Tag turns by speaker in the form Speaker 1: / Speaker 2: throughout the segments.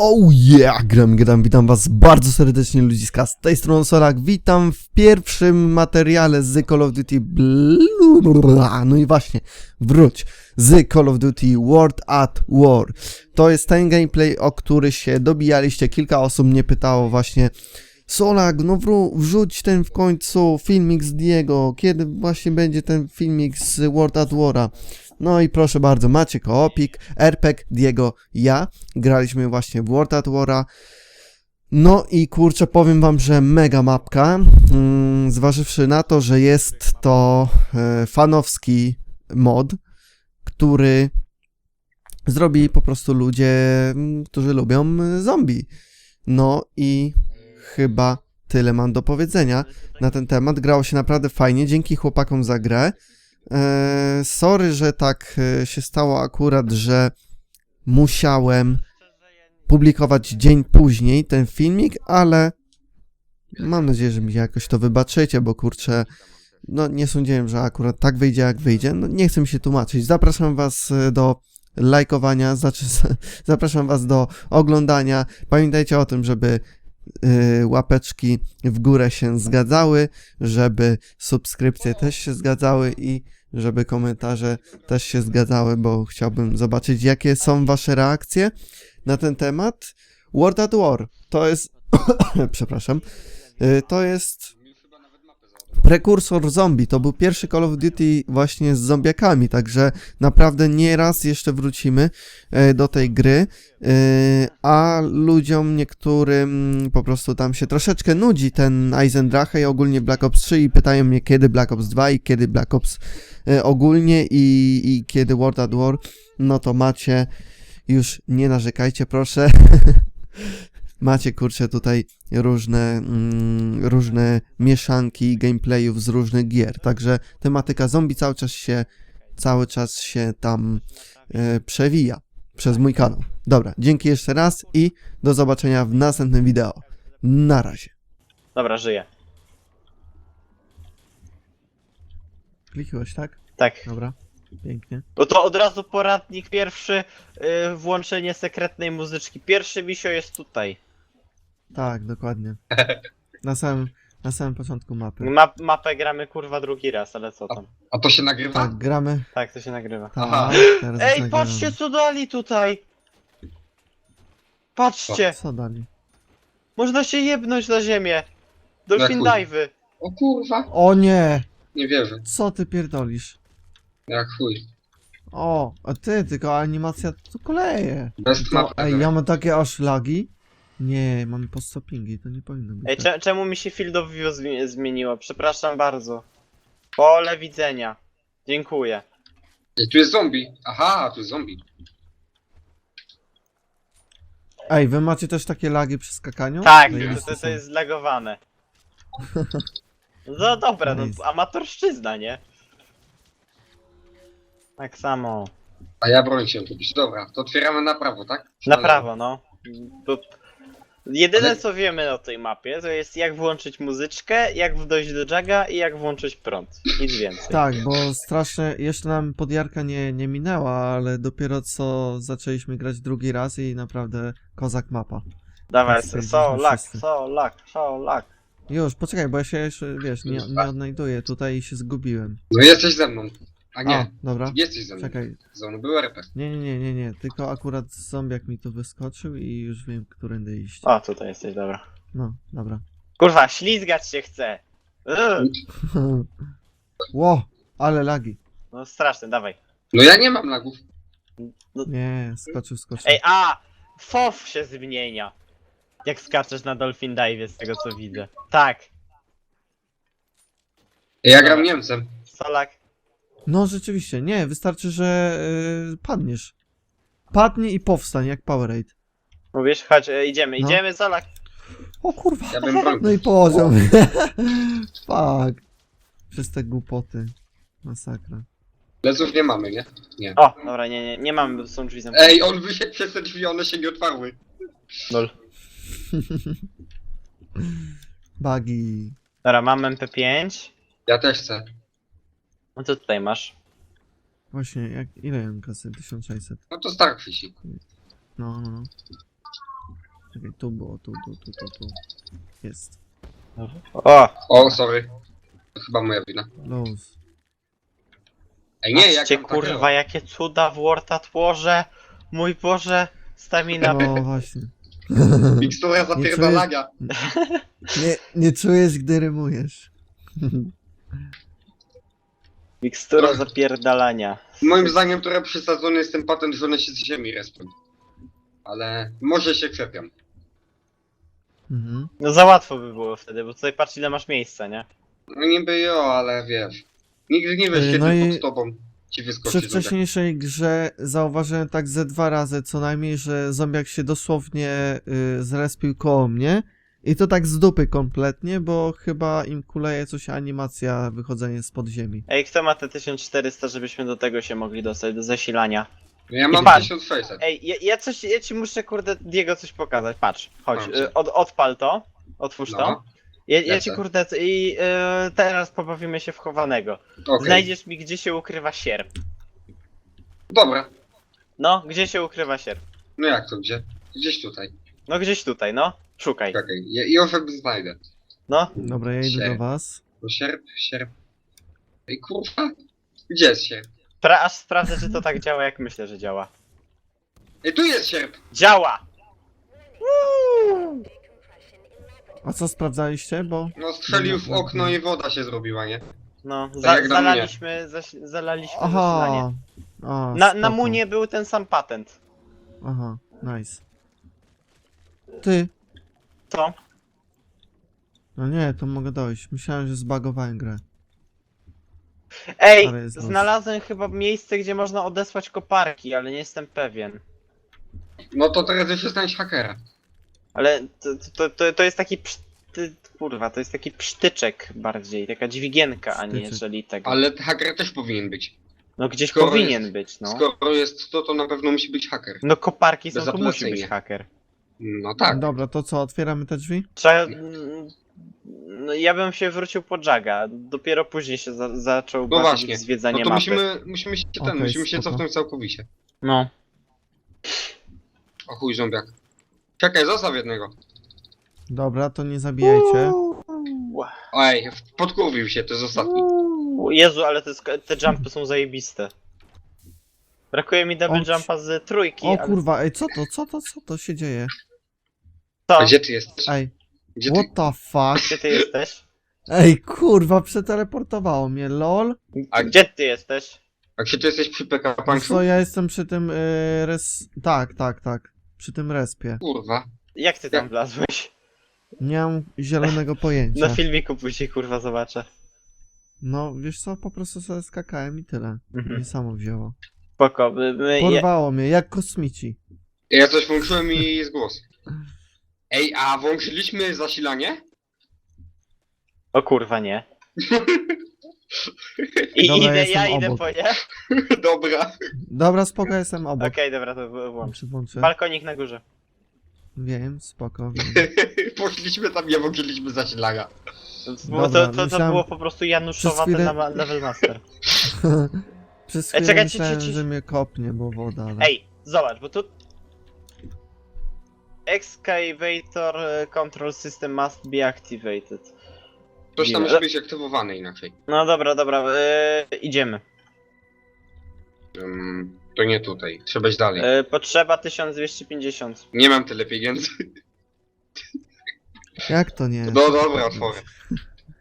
Speaker 1: Oh yeah, gram, gram, witam was bardzo serdecznie ludziska, z tej strony Solak, witam w pierwszym materiale z Call of Duty no i właśnie, wróć, z Call of Duty World at War. To jest ten gameplay, o który się dobijaliście, kilka osób mnie pytało właśnie, Solak, no wró- wrzuć ten w końcu filmik z Diego, kiedy właśnie będzie ten filmik z World at War'a. No i proszę bardzo, macie koopik, RPG, Diego, ja. Graliśmy właśnie w World at War'a. No i kurczę, powiem wam, że mega mapka. Mm, zważywszy na to, że jest to e, fanowski mod, który zrobili po prostu ludzie, mm, którzy lubią e, zombie. No i chyba tyle mam do powiedzenia na ten temat. Grało się naprawdę fajnie, dzięki chłopakom za grę. Eee, sorry, że tak e, się stało akurat, że musiałem publikować dzień później ten filmik, ale mam nadzieję, że mi jakoś to wybaczycie, bo kurczę, no nie sądziłem, że akurat tak wyjdzie jak wyjdzie. No nie chcę mi się tłumaczyć. Zapraszam was e, do lajkowania, znaczy zapraszam was do oglądania. Pamiętajcie o tym, żeby łapeczki w górę się zgadzały, żeby subskrypcje też się zgadzały i żeby komentarze też się zgadzały, bo chciałbym zobaczyć, jakie są wasze reakcje na ten temat. World at War to jest, przepraszam, y, to jest prekursor zombie. To był pierwszy Call of Duty właśnie z zombiakami, także naprawdę nieraz jeszcze wrócimy e, do tej gry, e, a ludziom niektórym po prostu tam się troszeczkę nudzi ten Eisendrache i ogólnie Black Ops 3 i pytają mnie kiedy Black Ops 2 i kiedy Black Ops e, ogólnie i, i kiedy World at War, no to macie, już nie narzekajcie proszę, macie kurczę tutaj różne, mm, różne mieszanki gameplayów z różnych gier, także tematyka zombie cały czas się, cały czas się tam e, przewija przez mój kanał. Dobra, dzięki jeszcze raz i do zobaczenia w następnym wideo. Na razie.
Speaker 2: Dobra, żyję.
Speaker 1: Klikłeś, tak?
Speaker 2: Tak.
Speaker 1: Dobra, pięknie.
Speaker 2: No to od razu poradnik pierwszy, yy, włączenie sekretnej muzyczki. Pierwszy misio jest tutaj.
Speaker 1: Tak, dokładnie. Na samym, na samym początku mapy.
Speaker 2: Map, mapę gramy kurwa drugi raz, ale co tam.
Speaker 3: A to się nagrywa?
Speaker 1: Tak, gramy.
Speaker 2: Tak, to się nagrywa.
Speaker 3: Aha.
Speaker 1: Tak, teraz
Speaker 2: Ej, patrzcie co dali tutaj! Patrzcie!
Speaker 1: Co dali?
Speaker 2: Można się jebnąć na ziemię. Dolphin
Speaker 3: chuj.
Speaker 2: dive'y.
Speaker 3: O kurwa,
Speaker 1: O nie!
Speaker 3: nie wierzę.
Speaker 1: Co ty pierdolisz?
Speaker 3: Jak chuj.
Speaker 1: O, a ty, tylko animacja.
Speaker 3: Best
Speaker 1: To,
Speaker 3: map
Speaker 1: ej,
Speaker 3: ever.
Speaker 1: ja mam takie aż lagi. Nie, mam postopingi, to nie powinno być.
Speaker 2: Ej,
Speaker 1: tak.
Speaker 2: cze czemu mi się field of view zmi- zmieniło? Przepraszam bardzo. Pole widzenia. Dziękuję.
Speaker 3: Ej, tu jest zombie. Aha, tu jest zombie.
Speaker 1: Ej, wy macie też takie lagi przy skakaniu?
Speaker 2: Tak,
Speaker 1: No i
Speaker 2: to,
Speaker 1: jest
Speaker 2: to,
Speaker 1: są.
Speaker 2: jest zlagowane. No dobra, no
Speaker 1: Nice.
Speaker 2: amatorszczyzna, nie? Tak samo.
Speaker 3: A ja broń się kupić. Dobra, to otwieramy na prawo, tak?
Speaker 2: Na prawo, no. Bo jedyne
Speaker 3: Ale-
Speaker 2: co wiemy o tej mapie, to jest jak włączyć muzyczkę, jak dojść do jaga i jak włączyć prąd. Nic więcej.
Speaker 1: Tak, bo strasznie, jeszcze nam podjarka nie, nie minęła, ale dopiero co zaczęliśmy grać drugi raz i naprawdę kozak mapa.
Speaker 2: Dawaj,
Speaker 1: tak
Speaker 2: so, so lak,
Speaker 1: wszyscy.
Speaker 2: so lak, so lak.
Speaker 1: Już, poczekaj, bo ja się jeszcze, wiesz, nie, nie odnajduję tutaj i się zgubiłem.
Speaker 3: No jesteś ze mną. A
Speaker 1: A,
Speaker 3: nie,
Speaker 1: dobra.
Speaker 3: jesteś ze mną.
Speaker 1: Czekaj,
Speaker 3: Ze mną był RP.
Speaker 1: nie, nie, nie, nie, nie, tylko akurat zombiak mi tu wyskoczył i już wiem, którędy iść.
Speaker 2: O, tutaj jesteś, dobra.
Speaker 1: No, dobra.
Speaker 2: Kurwa, ślizgać się chce. Ugh.
Speaker 1: Ło, ale lagi.
Speaker 2: No straszne, dawaj.
Speaker 3: No ja nie mam lagów.
Speaker 1: Nie, skoczył, skoczył.
Speaker 2: Ej, a! FOF się zmienia. Jak skaczesz na Dolphin Dive z tego co widzę. Tak,
Speaker 3: Ja gram Niemcem.
Speaker 2: Solak.
Speaker 1: No rzeczywiście, nie, wystarczy, że y, padniesz. Padnij i powstań, jak Powerade.
Speaker 2: Mówisz, chodź, e, idziemy,
Speaker 1: No.
Speaker 2: idziemy, Solak.
Speaker 1: O kurwa.
Speaker 3: Ja bym.
Speaker 1: No i poziom. Fuck. Przez te głupoty. Masakra.
Speaker 3: Leców nie mamy, nie? Nie.
Speaker 2: O, dobra, nie, nie, nie mamy, bo są drzwi zamknięte.
Speaker 3: Ej, on wyszedł przez te drzwi, one się nie otwarły.
Speaker 2: Lol.
Speaker 1: Bugi.
Speaker 2: Dobra, mam MP5.
Speaker 3: Ja też chcę.
Speaker 2: No co tutaj masz?
Speaker 1: Właśnie, jak, ile ja mam kasy? 1600.
Speaker 3: No to Starfishy.
Speaker 1: No, no, no. czekaj, tu było, tu, tu, tu, tu, tu. Jest.
Speaker 2: O!
Speaker 3: O, sorry. To chyba moja wina.
Speaker 1: Luz.
Speaker 3: Ej, nie, jak
Speaker 2: Patrzcie,
Speaker 3: tam
Speaker 2: kurwa, jakie cuda w Worta tłoże! Mój Boże, stamina.
Speaker 1: No właśnie.
Speaker 3: Mikstura zapierdalania.
Speaker 1: Nie, nie czujesz, gdy rymujesz.
Speaker 2: Mikstura zapierdalania.
Speaker 3: Moim zdaniem trochę przesadzony jest ten patent, że one się z ziemi respią. Ale może się krzepią.
Speaker 1: Mhm.
Speaker 2: No za łatwo by było wtedy, bo tutaj patrz ile masz miejsca, nie?
Speaker 3: No niby jo, ale wiesz. Nigdy nie wiesz,
Speaker 1: Yy,
Speaker 3: kiedy
Speaker 1: no i
Speaker 3: pod tobą ci
Speaker 1: Przy
Speaker 3: wyskoczy zombie.
Speaker 1: wcześniejszej grze zauważyłem tak ze dwa razy co najmniej, że zombiak się dosłownie y, zrespił koło mnie. I to tak z dupy kompletnie, bo chyba im kuleje coś animacja wychodzenie z podziemi.
Speaker 2: Ej, kto ma te 1400, żebyśmy do tego się mogli dostać, do zasilania?
Speaker 3: Ja mam
Speaker 2: patrz.
Speaker 3: 1600.
Speaker 2: Ej, ja, ja coś, ja ci muszę, kurde, Diego coś pokazać, patrz, chodź,
Speaker 3: Dobrze.
Speaker 2: y, od, odpal to, otwórz to.
Speaker 3: No,
Speaker 2: Ja, ja ci,
Speaker 3: lecę.
Speaker 2: kurde, i y, teraz pobawimy się w chowanego.
Speaker 3: okej.
Speaker 2: Znajdziesz mi, gdzie się ukrywa sierp.
Speaker 3: Dobra.
Speaker 2: No, gdzie się ukrywa sierp?
Speaker 3: No jak to gdzie? Gdzieś tutaj.
Speaker 2: No, gdzieś tutaj, no, szukaj.
Speaker 3: Czekaj. Ja, już jakby znajdę.
Speaker 2: No,
Speaker 1: Dobra, ja idę
Speaker 3: Sierp.
Speaker 1: do was.
Speaker 3: To sierp, sierp. Ej kurwa. Gdzie jest sierp?
Speaker 2: pra, aż sprawdzę, czy to tak działa, jak myślę, że działa.
Speaker 3: Ej, tu jest sierp!
Speaker 2: Działa!
Speaker 1: A co sprawdzaliście? Bo.
Speaker 3: No strzelił w
Speaker 1: No, no,
Speaker 3: okno
Speaker 1: no.
Speaker 3: i woda się zrobiła, nie?
Speaker 2: No,
Speaker 3: Tak
Speaker 2: za,
Speaker 3: jak na
Speaker 2: zalaliśmy, zaś, zalaliśmy zasilanie.
Speaker 1: Aha. A,
Speaker 2: Na, na
Speaker 1: spoko.
Speaker 2: Munie był ten sam patent.
Speaker 1: Aha, nice. Ty.
Speaker 2: Co?
Speaker 1: No nie, to mogę dojść. Myślałem, że zbagowałem grę.
Speaker 2: Ej,
Speaker 1: Ale jest los.
Speaker 2: znalazłem chyba miejsce, gdzie można odesłać koparki, ale nie jestem pewien.
Speaker 3: No to teraz już jesteś hakera.
Speaker 2: Ale to, to, to, to jest taki pszty... Kurwa, to jest taki psztyczek bardziej, taka dźwigienka, a nie
Speaker 1: Psztyczek.
Speaker 2: jeżeli tego.
Speaker 3: Ale haker też powinien być.
Speaker 2: No gdzieś
Speaker 3: skoro
Speaker 2: powinien
Speaker 3: jest-
Speaker 2: być, no.
Speaker 3: Skoro jest to, to na pewno musi być haker.
Speaker 2: No koparki są, to musi
Speaker 3: Bezapelacyjnie.
Speaker 2: być haker.
Speaker 3: No tak.
Speaker 1: Dobra, to co, otwieramy te drzwi?
Speaker 2: Trzeba... mm, No, ja bym się wrócił po Jaga, dopiero później się za, zaczął
Speaker 3: No
Speaker 2: bawić
Speaker 3: właśnie.
Speaker 2: w zwiedzanie
Speaker 3: No to
Speaker 2: mapy.
Speaker 3: musimy, musimy się ten,
Speaker 1: Okej,
Speaker 3: musimy się
Speaker 1: spoko.
Speaker 3: cofnąć całkowicie.
Speaker 2: No.
Speaker 3: O chuj zombiak. Czekaj, zostaw jednego.
Speaker 1: Dobra, to nie zabijajcie.
Speaker 2: Uuu.
Speaker 3: Ej, podkurwił się, to jest ostatni.
Speaker 2: Uuu, Jezu, ale te, sk- te jumpy są zajebiste. Brakuje mi double
Speaker 1: Och.
Speaker 2: jumpa z trójki,
Speaker 1: O
Speaker 2: ale
Speaker 1: kurwa, ej, co to, co to, co to się dzieje?
Speaker 2: Co?
Speaker 3: A gdzie ty jesteś?
Speaker 1: Ej,
Speaker 3: Gdzie ty?
Speaker 1: what the fuck?
Speaker 2: Gdzie ty jesteś?
Speaker 1: Ej, kurwa, przeteleportowało mnie, lol.
Speaker 3: A
Speaker 2: Gdzie ty jesteś?
Speaker 3: A gdzie ty jesteś przy PK
Speaker 1: Wiesz? Co, ja jestem przy tym y, res... Tak, tak, tak. Przy tym respie.
Speaker 3: Kurwa.
Speaker 2: Jak ty tam wlazłeś?
Speaker 1: Nie mam zielonego
Speaker 2: Na
Speaker 1: pojęcia.
Speaker 2: filmiku później kurwa zobaczę.
Speaker 1: No, wiesz co, po prostu sobie skakałem i tyle.
Speaker 2: Mhm.
Speaker 1: I samo wzięło.
Speaker 2: Spoko, my, my, ja,
Speaker 1: Porwało mnie, jak kosmici.
Speaker 3: Ja coś włączyłem i jest głos. Ej, a włączyliśmy zasilanie?
Speaker 2: O kurwa nie. I
Speaker 1: Dobra,
Speaker 2: idę,
Speaker 1: jestem
Speaker 2: ja idę
Speaker 1: obok.
Speaker 2: po nie?
Speaker 3: Dobra.
Speaker 1: Dobra, spoko, jestem obok.
Speaker 2: Okej, dobra, to w- włącz.
Speaker 1: Przyłączę.
Speaker 2: Balkonik na górze.
Speaker 1: Wiem, spoko, wiem.
Speaker 3: Poszliśmy tam, nie włączyliśmy zasilania.
Speaker 1: Dobra,
Speaker 2: to, to, to
Speaker 1: myślałem-
Speaker 2: było po prostu Januszowa
Speaker 1: chwilę-
Speaker 2: ten na level master.
Speaker 1: Przez
Speaker 2: Ej,
Speaker 1: chwilę
Speaker 2: czekaj, ci-
Speaker 1: myślałem,
Speaker 2: ci- ci-
Speaker 1: że mnie kopnie, bo woda, ale...
Speaker 2: Ej, zobacz, bo tu... Excavator e, control system must be activated.
Speaker 3: Coś tam musi być aktywowane inaczej.
Speaker 2: No dobra, dobra, e, idziemy.
Speaker 3: Um, to nie tutaj. Trzeba iść dalej.
Speaker 2: E, potrzeba 1250.
Speaker 3: Nie mam tyle pieniędzy.
Speaker 1: Jak to nie?
Speaker 3: No dobra, otworzę.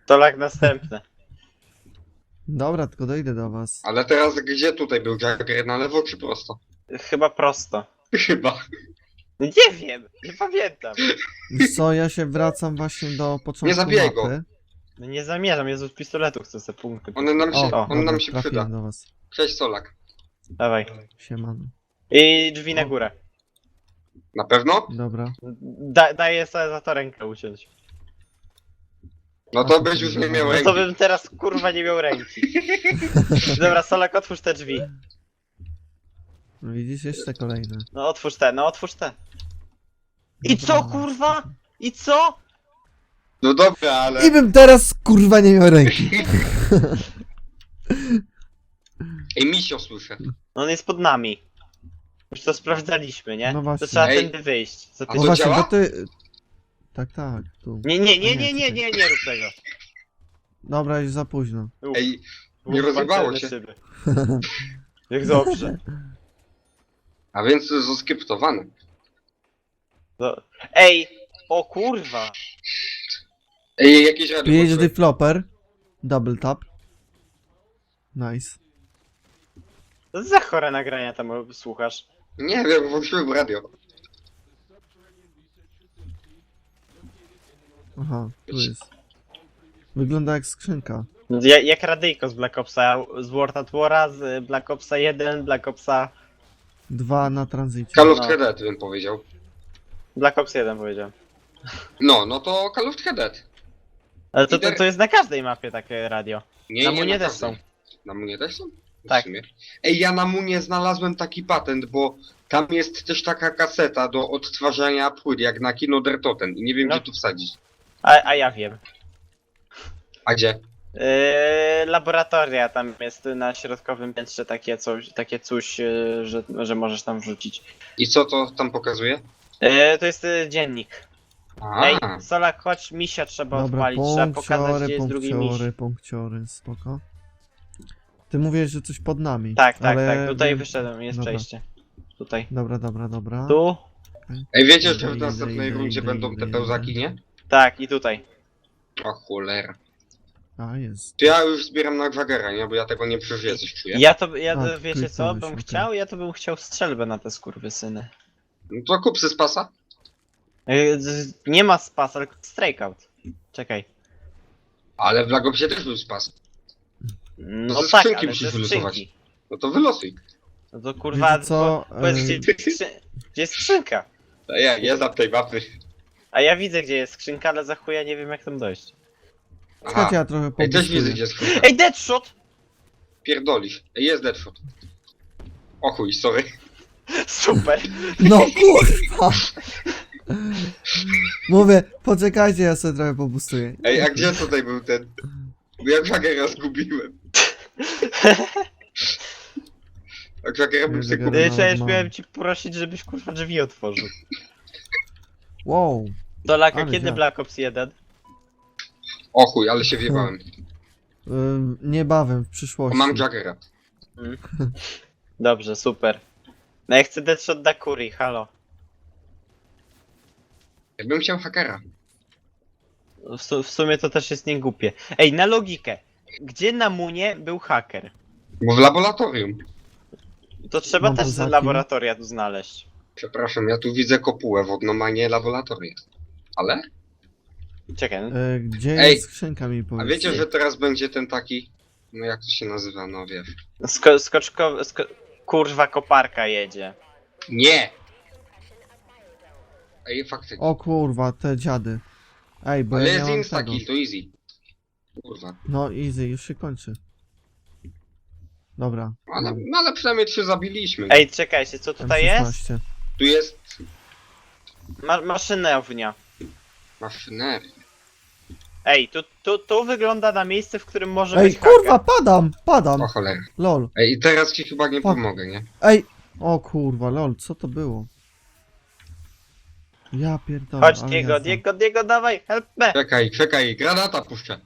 Speaker 2: To lag następne.
Speaker 1: Dobra, tylko dojdę do was.
Speaker 3: Ale teraz gdzie tutaj był Jagger? Na lewo czy prosto?
Speaker 2: Chyba prosto.
Speaker 3: Chyba.
Speaker 2: No nie wiem, nie pamiętam.
Speaker 1: Wiesz co, ja się wracam właśnie do początku
Speaker 3: Nie zabijaj go.
Speaker 1: mapy.
Speaker 2: No nie zamierzam, Jezu z pistoletu chcę sobie punkty.
Speaker 3: One nam się,
Speaker 1: O,
Speaker 3: on
Speaker 1: dobra,
Speaker 3: nam się
Speaker 1: trafiłem
Speaker 3: przyda.
Speaker 1: do was.
Speaker 3: Cześć Solak.
Speaker 2: Dawaj.
Speaker 1: Siemano.
Speaker 2: I drzwi na górę.
Speaker 3: Na pewno?
Speaker 1: Dobra.
Speaker 2: Da, daję sobie za to rękę uciąć.
Speaker 3: No to byś już nie miał
Speaker 2: No
Speaker 3: ręki.
Speaker 2: to bym teraz kurwa nie miał ręki. Dobra, Solak, otwórz te drzwi.
Speaker 1: No widzisz, jeszcze kolejne.
Speaker 2: No otwórz te, no otwórz te. I co kurwa? I co?
Speaker 3: No dobra, ale...
Speaker 1: I bym teraz kurwa nie miał ręki.
Speaker 3: Ej, misio słyszę.
Speaker 2: No on jest pod nami. Już to sprawdzaliśmy, nie?
Speaker 1: No właśnie.
Speaker 2: To trzeba
Speaker 3: Ej.
Speaker 2: tędy wyjść. Za
Speaker 3: A
Speaker 1: No
Speaker 3: to
Speaker 1: właśnie,
Speaker 3: działa?
Speaker 1: bo ty... Tak, tak, tu.
Speaker 2: Nie, nie, nie,
Speaker 1: nie,
Speaker 2: nie, nie, nie, rób tego.
Speaker 1: Dobra, już za późno.
Speaker 2: Uf,
Speaker 3: Ej, nie rozjebało się.
Speaker 2: szyby. Jak dobrze.
Speaker 3: a więc to jest zaskryptowane.
Speaker 2: No. Ej, o kurwa.
Speaker 3: Ej, jakieś radio
Speaker 1: PhD. Flopper. Double tap. Nice.
Speaker 2: Co za chore nagrania tam słuchasz?
Speaker 3: Nie wiem, włączyłem radio.
Speaker 1: Aha, tu jest. Wygląda jak skrzynka.
Speaker 2: Ja, jak radyjko z Black Opsa, z World at War'a, z Black Opsa 1, Black Opsa...
Speaker 1: Dwa na tranzycie.
Speaker 3: Call of
Speaker 2: No.
Speaker 3: Dead bym powiedział.
Speaker 2: Black Ops 1 powiedziałem.
Speaker 3: No, no to Call of Dead.
Speaker 2: Ale to, to, to jest na każdej mapie takie radio.
Speaker 3: Nie,
Speaker 2: Na
Speaker 3: nie,
Speaker 2: Munie też są.
Speaker 3: Na Munie też są? W
Speaker 2: Tak.
Speaker 3: sumie. Ej, ja na Munie znalazłem taki patent, bo tam jest też taka kaseta do odtwarzania płyt, jak na Kino Der Toten i nie wiem
Speaker 2: No.
Speaker 3: gdzie tu wsadzić.
Speaker 2: A, a ja wiem.
Speaker 3: A gdzie?
Speaker 2: Yy, laboratoria, tam jest na środkowym piętrze takie coś, takie coś yy, że, że możesz tam wrzucić.
Speaker 3: I co to tam pokazuje?
Speaker 2: Yy, to jest yy, dziennik.
Speaker 3: A,
Speaker 2: Ej, Solak, chodź, misia trzeba
Speaker 1: Dobra,
Speaker 2: odpalić, trzeba pokazać gdzie jest drugi miś.
Speaker 1: punkciory, punkciory, spoko. Ty mówisz, że coś pod nami.
Speaker 2: Tak, tak,
Speaker 1: ale
Speaker 2: tak, tutaj wyszedłem, jest
Speaker 1: Dobra.
Speaker 2: przejście. Tutaj.
Speaker 1: Dobra, dobra, dobra.
Speaker 2: Tu?
Speaker 3: Ej, wiecie, że w
Speaker 1: idę,
Speaker 3: następnej
Speaker 1: idę,
Speaker 3: rundzie
Speaker 1: idę,
Speaker 3: będą
Speaker 1: idę,
Speaker 3: te
Speaker 1: idę.
Speaker 3: pełzaki, nie?
Speaker 2: Tak, i tutaj.
Speaker 3: O cholera.
Speaker 1: A, jest.
Speaker 3: To ja już zbieram na Jagera, nie? Bo ja tego nie przeżyję, coś czuję.
Speaker 2: Ja to, ja,
Speaker 1: A,
Speaker 2: wiecie co,
Speaker 1: kliknąłeś,
Speaker 2: bym
Speaker 1: okej.
Speaker 2: chciał, ja to bym chciał strzelbę na te skurwysyny.
Speaker 3: No to kup se spasa.
Speaker 2: Yy, z- Nie ma spas, ale strikeout. Czekaj.
Speaker 3: Ale w Lagopsie też był spas.
Speaker 2: No
Speaker 3: ze
Speaker 2: tak,
Speaker 3: skrzynki
Speaker 2: ale
Speaker 3: musisz
Speaker 2: ze
Speaker 3: wylosować.
Speaker 2: skrzynki.
Speaker 3: No to wylosuj.
Speaker 2: No to kurwa,
Speaker 1: Wiecie co?
Speaker 2: po- powiedz, gdzie, skrzy- gdzie jest skrzynka?
Speaker 3: A ja nie znam tej mapy.
Speaker 2: A ja widzę gdzie jest skrzynka, ale za chuja nie wiem jak tam dojść.
Speaker 1: Czekajcie, ja trochę
Speaker 3: Ej, też widzę
Speaker 1: pobustuję.
Speaker 3: gdzie jest skrzynka.
Speaker 2: Ej, Deadshot!
Speaker 3: Pierdolisz. Ej, jest Deadshot. O chuj, sorry.
Speaker 2: Super!
Speaker 1: No kurwa! Mówię, poczekajcie, ja sobie trochę pobustuję.
Speaker 3: Ej, a gdzie tutaj był ten? Bo ja Jagera zgubiłem. A Jagera bym sobie
Speaker 1: Jagera-
Speaker 3: kupił.
Speaker 1: No,
Speaker 2: Cześć,
Speaker 1: mam.
Speaker 2: miałem ci prosić, żebyś kurwa drzwi otworzył.
Speaker 1: Wow.
Speaker 2: Dolaka,
Speaker 1: Ale
Speaker 2: kiedy
Speaker 1: dziad.
Speaker 2: Black Ops 1?
Speaker 3: O chuj, ale się wjebałem.
Speaker 1: Ym, niebawem, w
Speaker 3: O,
Speaker 1: przyszłości.
Speaker 3: mam Jagera.
Speaker 2: Dobrze, super. No ja chcę Deadshot da Kuri, halo.
Speaker 3: Jakbym chciał hakera.
Speaker 2: W, su w sumie to też jest niegłupie. Ej, na logikę. Gdzie na Munie był haker?
Speaker 3: Bo w laboratorium.
Speaker 2: To trzeba
Speaker 1: Mam
Speaker 2: też
Speaker 1: poza
Speaker 2: z
Speaker 1: tym-
Speaker 2: laboratoria tu znaleźć.
Speaker 3: Przepraszam, ja tu widzę kopułę wodną, a nie laboratorium. Ale?
Speaker 2: Czekaj, no.
Speaker 1: E, gdzie
Speaker 3: Ej,
Speaker 1: jest skrzynka mi
Speaker 3: A
Speaker 1: powiedz?
Speaker 3: wiecie, że teraz będzie ten taki... No jak to się nazywa, no wiesz.
Speaker 2: Sko skoczkowy, sko kurwa koparka jedzie.
Speaker 3: Nie! Ej, faktycznie.
Speaker 1: O kurwa, te dziady. Ej, bo
Speaker 3: Ale
Speaker 1: ja nie
Speaker 3: jest
Speaker 1: mam
Speaker 3: instakill,
Speaker 1: tego.
Speaker 3: to easy. Kurwa.
Speaker 1: No easy, już się kończy. Dobra.
Speaker 3: Ale, no ale przynajmniej się zabiliśmy.
Speaker 2: Ej, czekajcie, co tutaj jest?
Speaker 1: M16.
Speaker 3: Tu jest
Speaker 2: Ma maszynownia.
Speaker 3: maszyneria.
Speaker 2: Ej, tu, tu, tu wygląda na miejsce, w którym może
Speaker 1: Ej,
Speaker 2: być haker.
Speaker 1: kurwa, padam, padam.
Speaker 3: O cholera.
Speaker 1: Lol.
Speaker 3: Ej, i teraz ci chyba nie pomogę, nie?
Speaker 1: Ej, o kurwa, lol, co to było? Ja pierdolę.
Speaker 2: Chodź
Speaker 1: ale
Speaker 2: Diego,
Speaker 1: jazda.
Speaker 2: Diego, Diego, dawaj, help me!
Speaker 3: Czekaj, czekaj, granata puszczę.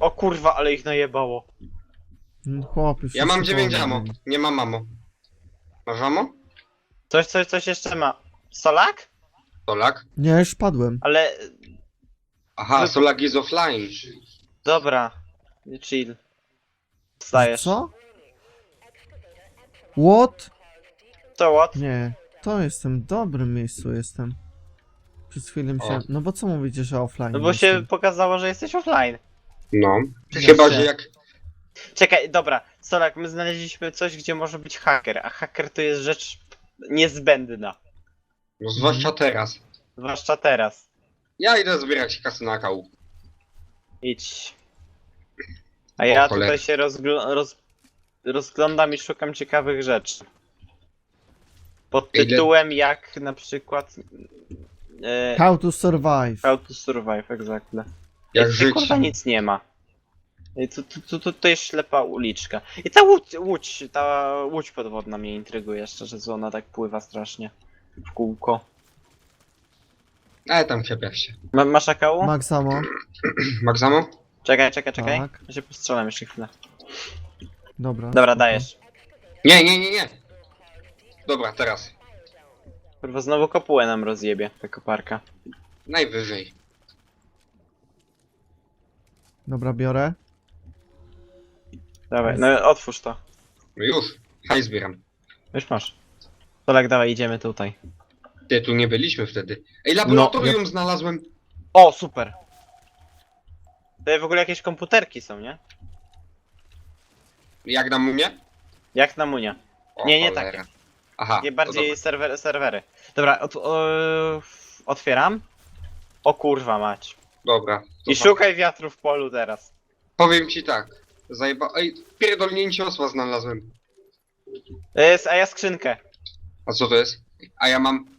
Speaker 2: O kurwa, ale ich najebało.
Speaker 1: Mm, Chłopie,
Speaker 3: Ja mam
Speaker 1: wszyscy
Speaker 3: 9
Speaker 1: koło
Speaker 3: amo. Nie mam amo. Masz amo?
Speaker 2: Coś, coś, coś jeszcze ma. Solak?
Speaker 3: Solak?
Speaker 1: Nie, już padłem.
Speaker 2: Ale,
Speaker 3: Aha, Solak is offline.
Speaker 2: dobra. Chill. Wstajesz.
Speaker 1: Co? What?
Speaker 2: To what?
Speaker 1: Nie, to jestem w dobrym miejscu jestem. Przez chwilę się. No bo co mówicie, że offline?
Speaker 2: No bo się
Speaker 1: jestem?
Speaker 2: pokazało, że jesteś offline.
Speaker 3: No.
Speaker 2: Czekaj,
Speaker 3: Chyba,
Speaker 2: się.
Speaker 3: że jak...
Speaker 2: Czekaj, dobra. Solak, my znaleźliśmy coś, gdzie może być haker, a haker to jest rzecz niezbędna.
Speaker 3: No zwłaszcza teraz.
Speaker 2: Zwłaszcza teraz.
Speaker 3: Ja idę zbierać kasy na kału.
Speaker 2: Idź. A ja
Speaker 3: cholera.
Speaker 2: tutaj się rozgl roz rozglądam i szukam ciekawych rzeczy. Pod
Speaker 3: Ile-
Speaker 2: tytułem jak na przykład e,
Speaker 1: How to survive.
Speaker 2: How to Survive, exactly.
Speaker 3: Jak
Speaker 2: Ej,
Speaker 3: żyć.
Speaker 2: Kurwa nic nie ma. I tu, tu, tu, tutaj jest ślepa uliczka. I ta łódź, łódź, ta łódź podwodna mnie intryguje szczerze, że ona tak pływa strasznie. W kółko.
Speaker 3: Ale tam czepiasz się.
Speaker 2: Ma, masz akału?
Speaker 1: Samo.
Speaker 3: Magzamo?
Speaker 2: Czekaj, czekaj, czekaj.
Speaker 1: Tak.
Speaker 2: Ja się postrzelam jeszcze chwilę.
Speaker 1: Dobra.
Speaker 2: Dobra, dajesz.
Speaker 3: Nie, nie, nie, nie. Dobra, teraz.
Speaker 2: Kurwa, znowu kopułę nam rozjebie, ta koparka.
Speaker 3: Najwyżej.
Speaker 1: Dobra, biorę.
Speaker 2: Dawaj, no otwórz to.
Speaker 3: No już. Haj zbieram.
Speaker 2: Już masz. Tolek, dawaj, idziemy tutaj.
Speaker 3: Ty, tu nie byliśmy wtedy. Ej, laboratorium znalazłem.
Speaker 2: O, super! Tutaj w ogóle jakieś komputerki są, nie?
Speaker 3: Jak na mnie?
Speaker 2: Jak na Munia.
Speaker 3: O,
Speaker 2: Nie, nie
Speaker 3: cholera. Aha,
Speaker 2: Nie
Speaker 3: to
Speaker 2: bardziej serwer, serwery. Dobra, o, otwieram. O kurwa mać.
Speaker 3: dobra. dobra.
Speaker 2: I szukaj wiatru w polu teraz.
Speaker 3: Powiem ci tak. Zajeba... Ej, pierdolnięcie osła znalazłem.
Speaker 2: Jest, a ja skrzynkę.
Speaker 3: A co to jest? A ja mam...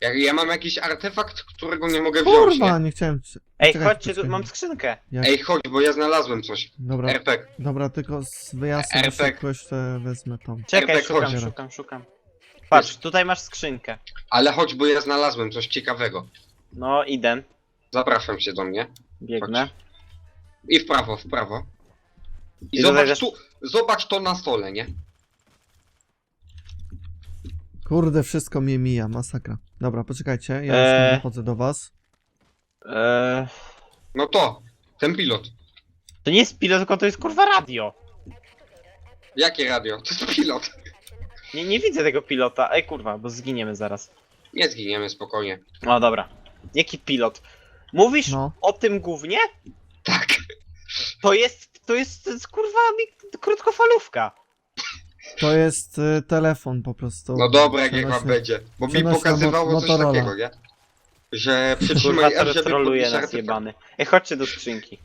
Speaker 3: Ja, ja mam jakiś artefakt, którego nie mogę wziąć,
Speaker 1: Kurwa,
Speaker 3: nie?
Speaker 1: nie chciałem.
Speaker 2: Ej,
Speaker 1: Czekaj,
Speaker 2: chodźcie, tu
Speaker 1: poczekaj.
Speaker 2: mam skrzynkę.
Speaker 1: Jak...
Speaker 3: Ej, chodź, bo ja znalazłem coś.
Speaker 1: Dobra,
Speaker 3: RPG.
Speaker 1: dobra, tylko z wyjazdem na szybkość to wezmę tą.
Speaker 2: Czekaj,
Speaker 3: Erpek,
Speaker 2: szukam,
Speaker 1: chodź.
Speaker 2: szukam, szukam. Patrz, tutaj masz skrzynkę.
Speaker 3: Ale chodź, bo ja znalazłem coś ciekawego.
Speaker 2: No, idę.
Speaker 3: Zapraszam cię do mnie.
Speaker 2: Biegnę.
Speaker 3: I w prawo, w prawo. I
Speaker 2: I
Speaker 3: zobacz
Speaker 2: tutaj
Speaker 3: tu, zobacz to na stole, nie?
Speaker 1: Kurde, wszystko mnie mija, masakra. Dobra, poczekajcie, ja
Speaker 2: Eee.
Speaker 1: już tam dochodzę do was.
Speaker 2: Eee,
Speaker 3: No to, ten pilot.
Speaker 2: to nie jest pilot, tylko to jest kurwa radio.
Speaker 3: Jakie radio? To jest pilot.
Speaker 2: Nie, nie widzę tego pilota. Ej kurwa, bo zginiemy zaraz.
Speaker 3: Nie zginiemy, spokojnie.
Speaker 2: No dobra. Jaki pilot? Mówisz
Speaker 1: No.
Speaker 2: o tym głównie?
Speaker 3: Tak.
Speaker 2: To jest, to jest, to jest kurwa mi, krótkofalówka.
Speaker 1: To jest y, telefon po prostu.
Speaker 3: No dobra, jak niech wam
Speaker 1: Przenośny-
Speaker 3: będzie. Bo mi
Speaker 1: przenośna
Speaker 3: pokazywało coś
Speaker 1: Motorola.
Speaker 3: takiego, nie? Że
Speaker 2: Kurwa,
Speaker 3: przytrzymaj
Speaker 2: to
Speaker 3: F, żeby
Speaker 2: troluje
Speaker 3: podnieść
Speaker 2: nas
Speaker 3: artefakt.
Speaker 2: jebany. Ej, chodźcie do skrzynki.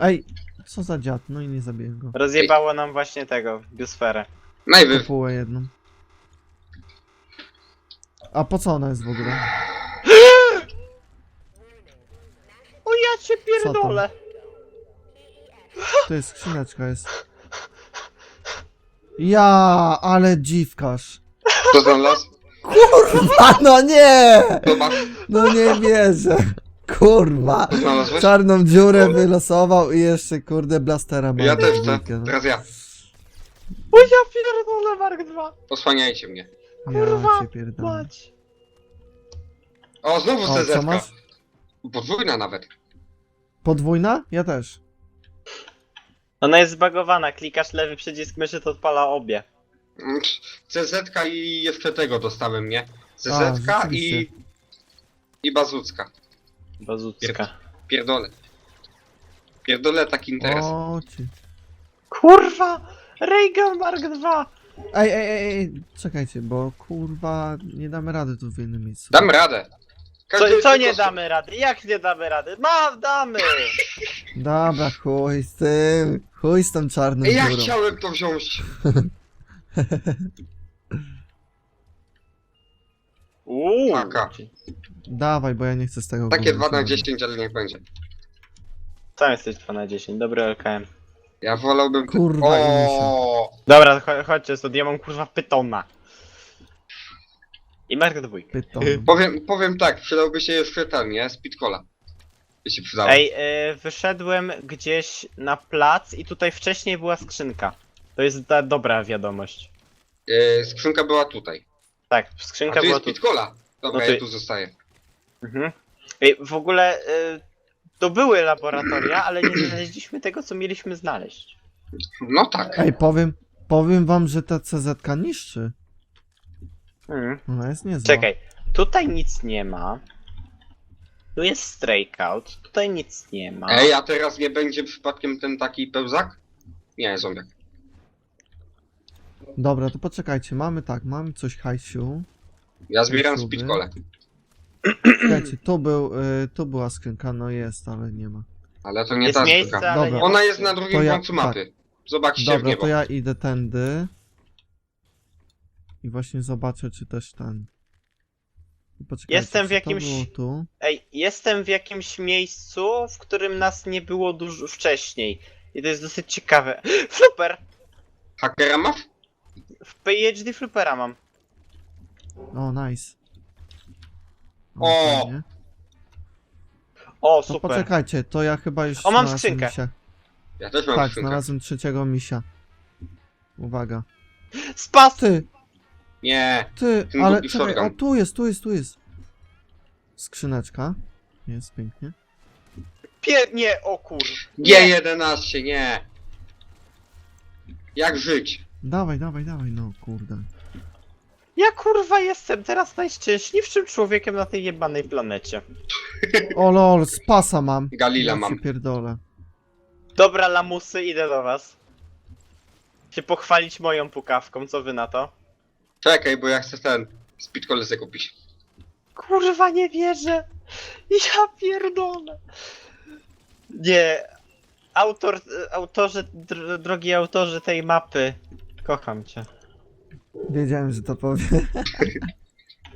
Speaker 1: Ej, co za dziad? No i nie zabiję go.
Speaker 2: Rozjebało nam właśnie tego, biosferę.
Speaker 3: Najwy...
Speaker 1: Kopułę jedną. A po co ona jest w ogóle?
Speaker 2: O ja cię pierdolę!
Speaker 1: To jest skrzyneczka jest. Ja, ale dziwkarz.
Speaker 3: To znalazł?
Speaker 1: Kurwa, no nie! No nie wierzę. Kurwa.
Speaker 3: znalazłeś?
Speaker 1: Czarną dziurę wylosował i jeszcze kurde blastera ma.
Speaker 3: Ja też chcę.
Speaker 1: no.
Speaker 3: Teraz ja.
Speaker 2: O ja pierdolę, Mark 2!
Speaker 3: Osłaniajcie mnie.
Speaker 1: Ja cię pierdolę.
Speaker 2: Mać!
Speaker 3: O, znowu
Speaker 1: O, co
Speaker 3: CZ.
Speaker 1: masz?
Speaker 3: Podwójna nawet.
Speaker 1: Podwójna? Ja też.
Speaker 2: Ona jest zbagowana, klikasz lewy przycisk myszy, to odpala obie.
Speaker 3: CZ i jeszcze tego dostałem, nie?
Speaker 1: A,
Speaker 3: CZ i...
Speaker 1: rzeczywiście.
Speaker 3: I bazucka.
Speaker 2: Bazucka.
Speaker 3: Pierdolę. Pierdolę taki interes.
Speaker 1: O, ci.
Speaker 2: Kurwa! Reagan Mark 2!
Speaker 1: Ej, ej, ej, ej, czekajcie, bo kurwa nie damy rady tu w jednym miejscu.
Speaker 3: Dam radę.
Speaker 2: Co,
Speaker 3: Każdy
Speaker 2: co nie damy rady? Jak nie damy rady? Ma, damy!
Speaker 1: Dobra, chuj z tym. Chuj z tą czarną
Speaker 3: Ej, ja
Speaker 1: dziurą.
Speaker 3: chciałem to wziąć.
Speaker 2: Uuu.
Speaker 3: Taka.
Speaker 1: Dawaj, bo ja nie chcę z tego
Speaker 3: Takie
Speaker 1: gówna
Speaker 3: 2 na
Speaker 1: ciągnąć.
Speaker 3: 10, ale niech będzie.
Speaker 2: Sam jesteś 2 na 10, dobry LKM.
Speaker 3: Ja wolałbym...
Speaker 1: Kurwa,
Speaker 3: o,
Speaker 2: Dobra, cho chodźcie stąd, ja mam kurwa pytona. I Mark 2.
Speaker 1: Pyton.
Speaker 3: Powiem, powiem tak, przydałby się jeszcze ten, nie? Speedcola. By się przydało.
Speaker 2: Ej, y, wyszedłem gdzieś na plac i tutaj wcześniej była skrzynka. To jest ta dobra wiadomość.
Speaker 3: E, skrzynka była tutaj.
Speaker 2: Tak,
Speaker 3: A
Speaker 2: skrzynka
Speaker 3: tu
Speaker 2: była
Speaker 3: jest
Speaker 2: tu.
Speaker 3: Speedcola. Dobra,
Speaker 2: No to-
Speaker 3: ja tu zostaję.
Speaker 2: Mhm. Ej, w ogóle y, to były laboratoria, ale nie znaleźliśmy tego, co mieliśmy znaleźć.
Speaker 3: No tak.
Speaker 1: Ej, powiem, powiem wam, że ta CZ niszczy.
Speaker 2: Mhm.
Speaker 1: Ona jest niezła.
Speaker 2: Czekaj, tutaj nic nie ma. Tu jest strikeout, tutaj nic nie ma.
Speaker 3: Ej, a teraz nie będzie przypadkiem ten taki pełzak? Nie, zombiak.
Speaker 1: Dobra, to poczekajcie, mamy tak, mamy coś hajsiu.
Speaker 3: Ja zbieram
Speaker 1: Suby.
Speaker 3: speedcole.
Speaker 1: Czekajcie, tu był, y, tu była skrzynka, no jest, ale nie ma.
Speaker 3: Ale to nie
Speaker 2: jest
Speaker 3: ta
Speaker 2: miejsce, ale
Speaker 1: Dobra.
Speaker 2: nie ma
Speaker 3: Ona jest na drugim
Speaker 1: To ja-
Speaker 3: końcu mapy. Zobaczcie w
Speaker 1: Dobra,
Speaker 3: niebo.
Speaker 1: to ja idę tędy. I właśnie zobaczę, czy też ten. Poczekajcie,
Speaker 2: Jestem w jakimś-? Ej, jestem w jakimś miejscu, w którym nas nie było dużo wcześniej. I to jest dosyć ciekawe. Flipper!
Speaker 3: Hakera masz?
Speaker 2: W PhD Flippera mam.
Speaker 1: O, nice.
Speaker 3: O!
Speaker 1: fajnie.
Speaker 2: O,
Speaker 1: To
Speaker 2: super.
Speaker 1: poczekajcie, to ja chyba już
Speaker 2: O, mam
Speaker 1: znalazłem
Speaker 2: skrzynkę.
Speaker 1: Misia.
Speaker 3: Ja też mam
Speaker 1: Tak,
Speaker 3: skrzynkę.
Speaker 1: znalazłem trzeciego misia. Uwaga.
Speaker 2: Spas!
Speaker 1: Ty,
Speaker 3: Nie,
Speaker 1: ty,
Speaker 3: Ten
Speaker 1: ale czekaj,
Speaker 3: shotgun.
Speaker 1: o tu jest, tu jest, tu jest. Skrzyneczka. Jest pięknie.
Speaker 2: Pie... Nie, o kur...
Speaker 3: G11, nie. Jak żyć?
Speaker 1: Dawaj, dawaj, dawaj, no kurde.
Speaker 2: Ja kurwa jestem teraz najszczęśliwszym człowiekiem na tej jebanej planecie.
Speaker 1: O lol, spasa mam.
Speaker 3: Galila
Speaker 1: Ja
Speaker 3: mam.
Speaker 1: się pierdolę.
Speaker 2: Dobra, lamusy, idę do was. Się pochwalić moją pukawką, co wy na to?
Speaker 3: Czekaj, bo ja chcę ten speedcolesy kupić.
Speaker 2: Kurwa, nie wierzę. Ja pierdolę. Nie. Autor, autorzy, dr, drogi autorzy tej mapy. Kocham cię.
Speaker 1: Wiedziałem, że to powie.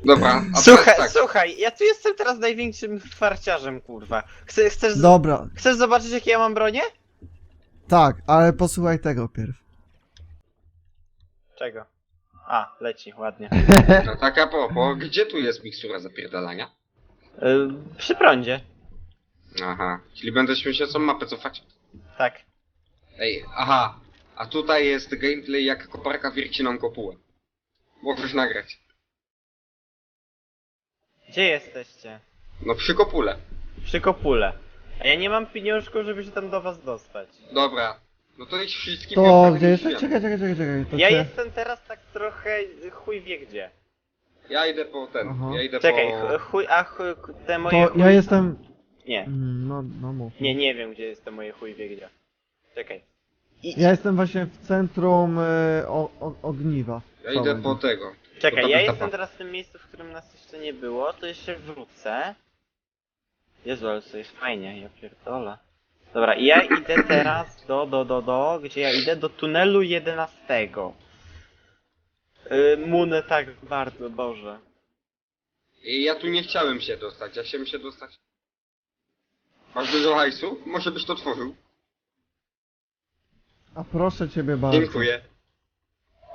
Speaker 3: Dobra, a
Speaker 2: Słuchaj,
Speaker 3: tak.
Speaker 2: słuchaj, ja tu jestem teraz największym farciarzem, kurwa. Chcesz, chcesz,
Speaker 1: Dobra,
Speaker 2: chcesz zobaczyć jakie ja mam bronię?
Speaker 1: tak, ale posłuchaj tego pierw.
Speaker 2: Czego? A, leci, ładnie.
Speaker 3: No, tak a propos, gdzie tu jest mikstura zapierdalania?
Speaker 2: Yy, przy prądzie.
Speaker 3: Aha, czyli będę śmiał się co mapę cofać.
Speaker 2: Tak.
Speaker 3: Ej, aha, a tutaj jest gameplay jak koparka wierci nam kopułę. Możesz nagrać.
Speaker 2: Gdzie jesteście?
Speaker 3: No przy kopule.
Speaker 2: Przy kopule. A ja nie mam pieniążków, żeby się tam do was dostać.
Speaker 3: Dobra. No to idź wszystkim
Speaker 1: To gdzie jesteś? Czekaj, czekaj, czekaj, czekaj. To
Speaker 2: Ja
Speaker 1: cię-
Speaker 2: jestem teraz tak trochę chuj wie gdzie.
Speaker 3: Ja idę po ten,
Speaker 1: Aha.
Speaker 3: ja idę
Speaker 2: Czekaj,
Speaker 3: po...
Speaker 2: ch- chuj, a chuj, te moje
Speaker 1: To
Speaker 2: chuj...
Speaker 1: ja jestem...
Speaker 2: Nie,
Speaker 1: Mm, No, no mów.
Speaker 2: nie, nie wiem gdzie jest te moje chuj wie gdzie. Czekaj. I,
Speaker 1: Ja jestem właśnie w centrum y, o, o, ogniwa.
Speaker 3: Ja idę
Speaker 1: całego.
Speaker 3: po tego.
Speaker 2: czekaj, ja jestem teraz w tym miejscu, w którym nas jeszcze nie było, to jeszcze wrócę. Jezu, ale to jest fajnie, ja pierdolę. Dobra, i ja idę teraz do, do, do, do, gdzie ja idę? Do tunelu 11. Yy, Munę tak bardzo, Boże.
Speaker 3: I ja tu nie chciałem się dostać, ja chciałem się dostać. Masz dużo hajsu? Może byś to tworzył?
Speaker 1: A proszę ciebie bardzo.
Speaker 3: Dziękuję.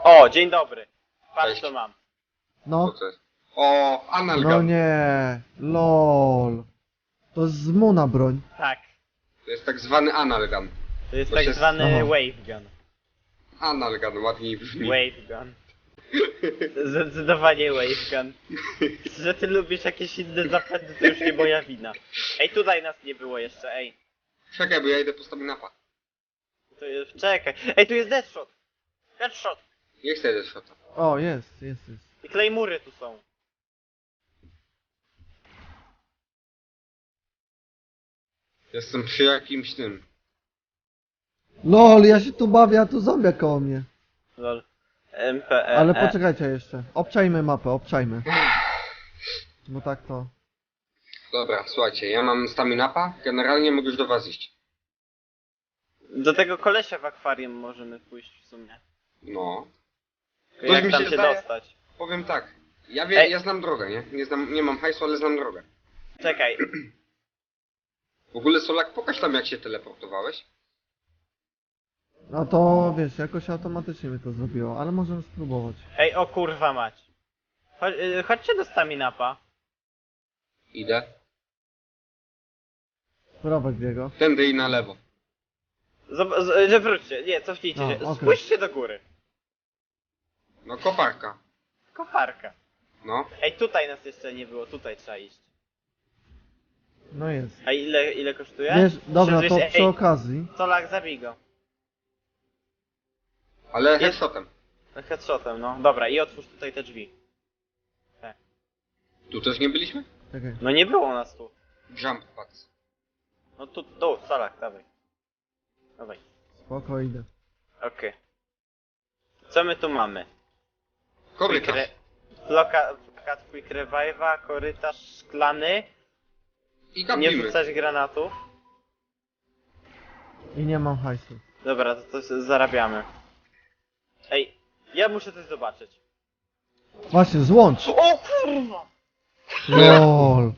Speaker 2: O, dzień dobry. Patrz
Speaker 3: Cześć.
Speaker 2: co mam.
Speaker 1: No,
Speaker 3: to jest? O, analgan.
Speaker 1: no nie. LOL. To jest z Muna broń.
Speaker 2: Tak.
Speaker 3: To jest tak zwany analgan.
Speaker 2: To jest
Speaker 3: To
Speaker 2: tak
Speaker 3: się-
Speaker 2: zwany
Speaker 1: Aha.
Speaker 2: wave gun.
Speaker 3: Analgan ładniej brzmi.
Speaker 2: Wave gun. Zdecydowanie wave gun. Że ty lubisz jakieś inne zapędy, to już nie moja wina. Ej, tutaj nas nie było jeszcze, ej.
Speaker 3: Czekaj, bo ja idę po staminapa.
Speaker 2: To jest, czekaj. Ej, tu jest deadshot. Deadshot.
Speaker 3: Nie chcę idę shota.
Speaker 1: O, jest, jest, jest.
Speaker 2: I claymury tu są.
Speaker 3: Jestem przy jakimś tym.
Speaker 1: LOL, ja się tu bawię, a tu zombie koło mnie.
Speaker 2: Lol. MPE.
Speaker 1: Ale poczekajcie jeszcze. Obczajmy mapę, obczajmy. Bo tak to...
Speaker 3: Dobra, słuchajcie, ja mam staminapa, generalnie mogę już do was iść.
Speaker 2: Do tego kolesia w akwarium możemy pójść w sumie.
Speaker 3: No.
Speaker 2: Tylko
Speaker 3: Coś mi
Speaker 2: Jak tam
Speaker 3: się
Speaker 2: się
Speaker 3: zdaje-
Speaker 2: dostać?
Speaker 3: Powiem tak. Ja wie,
Speaker 2: Ej.
Speaker 3: ja znam drogę, nie? Nie, znam, nie mam hajsu, ale znam drogę.
Speaker 2: Czekaj.
Speaker 3: W ogóle Solak, pokaż tam jak się teleportowałeś.
Speaker 1: No to wiesz, jakoś automatycznie mi to zrobiło, ale możemy spróbować.
Speaker 2: Ej, o kurwa mać. Y, chodźcie do staminapa.
Speaker 3: Idę.
Speaker 1: Prowadź jego.
Speaker 3: Tędy i na lewo.
Speaker 2: Zob- z- że wróćcie. Nie, cofnijcie
Speaker 1: No,
Speaker 2: się.
Speaker 1: okej.
Speaker 2: Spójrzcie do góry.
Speaker 3: No koparka.
Speaker 2: Koparka.
Speaker 3: No.
Speaker 2: Ej, tutaj nas jeszcze nie było, tutaj trzeba iść.
Speaker 1: No jest.
Speaker 2: A ile, ile kosztuje?
Speaker 1: Wiesz, dobra, to
Speaker 2: 3200
Speaker 1: przy okazji.
Speaker 2: Ej, Solak, zabij go.
Speaker 3: Ale headshotem.
Speaker 2: Headshotem, no. Dobra, i otwórz tutaj te drzwi.
Speaker 3: Tu też nie byliśmy?
Speaker 1: Czekaj.
Speaker 2: No nie było nas tu.
Speaker 3: Jump pads.
Speaker 2: No tu, tu, Solak, dawaj. Dawaj.
Speaker 1: Spoko, idę.
Speaker 2: Okej. Co my tu mamy?
Speaker 3: Korytarz.
Speaker 2: Re- Bloka, blokat Quick Revive'a, korytarz szklany,
Speaker 3: I
Speaker 2: nie rzucać granatów.
Speaker 1: I nie mam hajsu.
Speaker 2: Dobra, to, z- zarabiamy. Ej, ja muszę coś zobaczyć.
Speaker 1: Właśnie, złącz!
Speaker 2: O kurwa!
Speaker 1: LOL.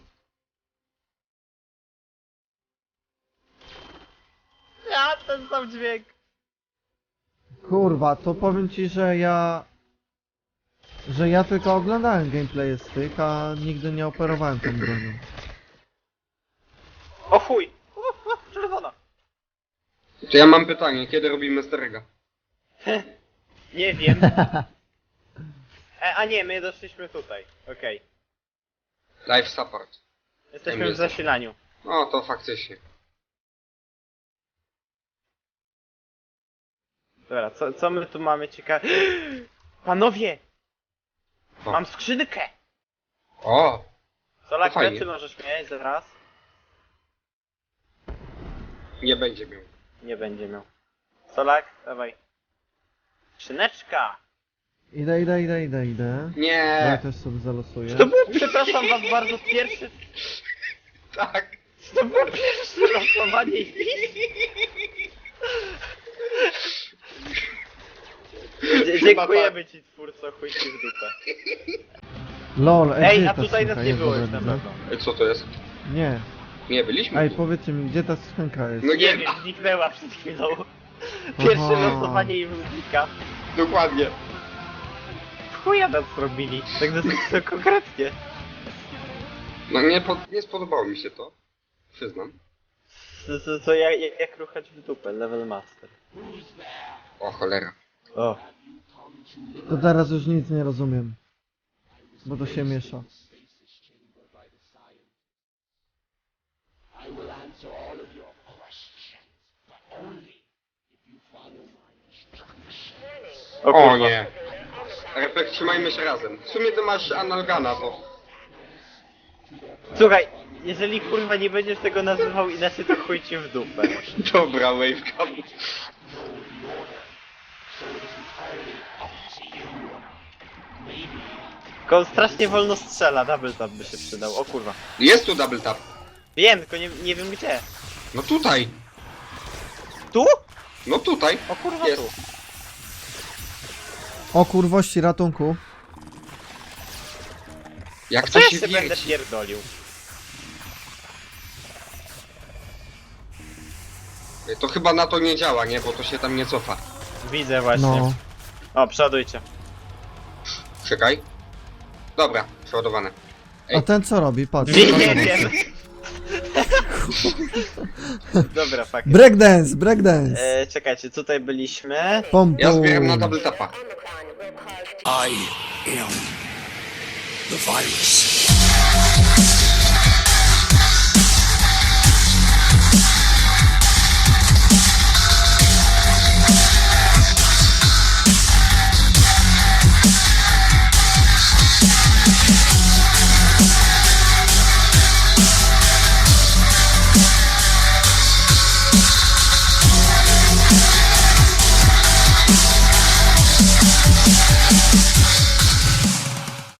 Speaker 2: Ja ten sam dźwięk.
Speaker 1: Kurwa, to powiem ci, że ja... Że ja tylko oglądałem gameplay z tych, a nigdy nie operowałem tą bronią.
Speaker 2: O chuj! Czerwona.
Speaker 3: To ja mam pytanie, kiedy robimy starego?
Speaker 2: Nie wiem. E, a nie, my doszliśmy tutaj. Okej.
Speaker 3: Live support.
Speaker 2: Jesteśmy w
Speaker 3: jest.
Speaker 2: zasilaniu.
Speaker 3: O, to faktycznie.
Speaker 2: Dobra, co, co my tu mamy ciekawe? Panowie! Mam skrzynkę!
Speaker 3: O,
Speaker 2: Solak,
Speaker 3: fajnie.
Speaker 2: plecy możesz mieć zaraz.
Speaker 3: Nie będzie miał.
Speaker 2: Nie będzie miał. Solak, dawaj. Skrzyneczka!
Speaker 1: Idę, idę, idę, idę, idę. Ja
Speaker 3: Nie,
Speaker 1: też sobie zalosuję.
Speaker 2: To było, przepraszam was bardzo, pierwszy...
Speaker 3: tak.
Speaker 2: To było pierwsze losowanie Dzie- Dziękujemy ci twórco, chuj ci w dupę.
Speaker 1: LOL, ej,
Speaker 2: a
Speaker 1: ta
Speaker 2: tutaj nas nie
Speaker 1: jest
Speaker 2: było
Speaker 1: w
Speaker 2: już na
Speaker 1: ogóle,
Speaker 2: pewno.
Speaker 3: Ej, Co to jest?
Speaker 1: Nie.
Speaker 3: Nie, byliśmy
Speaker 1: Ej,
Speaker 3: tu.
Speaker 1: powiedzcie mi, gdzie ta skrzynka jest?
Speaker 3: No
Speaker 2: Nie
Speaker 3: nie
Speaker 2: wiem, zniknęła przed chwilą. Pierwsze
Speaker 1: Aha.
Speaker 2: losowanie i znika.
Speaker 3: Dokładnie.
Speaker 2: W chuja nas zrobili. Tak dosyć to konkretnie.
Speaker 3: No nie, pod, nie spodobało mi się to. Przyznam.
Speaker 2: To, to, to jak, jak, jak ruchać w dupę, level master.
Speaker 3: O cholera.
Speaker 2: O.
Speaker 1: To teraz już nic nie rozumiem. Bo to się miesza.
Speaker 2: O,
Speaker 3: O
Speaker 2: kurwa.
Speaker 3: nie. Repek, trzymajmy się razem. W sumie ty masz analgana, to...
Speaker 2: Słuchaj, jeżeli kurwa nie będziesz tego nazywał inaczej, to chuj ci w dupę.
Speaker 3: Dobra, wavecam.
Speaker 2: Tylko on strasznie wolno strzela, double tap by się przydał. O kurwa.
Speaker 3: Jest tu double tap.
Speaker 2: Wiem, tylko nie, nie wiem gdzie.
Speaker 3: No tutaj.
Speaker 2: Tu?
Speaker 3: No tutaj.
Speaker 2: O kurwa
Speaker 3: Jest.
Speaker 2: tu.
Speaker 1: O kurwości ratunku.
Speaker 3: Jak
Speaker 2: Co
Speaker 3: to
Speaker 2: ja
Speaker 3: się
Speaker 2: się będę pierdolił?
Speaker 3: To chyba na to nie działa, nie? Bo to się tam nie cofa.
Speaker 2: Widzę właśnie.
Speaker 1: No.
Speaker 2: O, przodujcie.
Speaker 3: Czekaj. Dobra, przeładowane.
Speaker 1: A ten co robi? Patrz.
Speaker 2: Nie, wiem. Dobra, fakt.
Speaker 1: Breakdance, breakdance.
Speaker 2: E, czekajcie, tutaj byliśmy.
Speaker 1: Pom,
Speaker 3: Ja
Speaker 1: pom.
Speaker 3: zbieram na double tapa.
Speaker 4: I am the virus.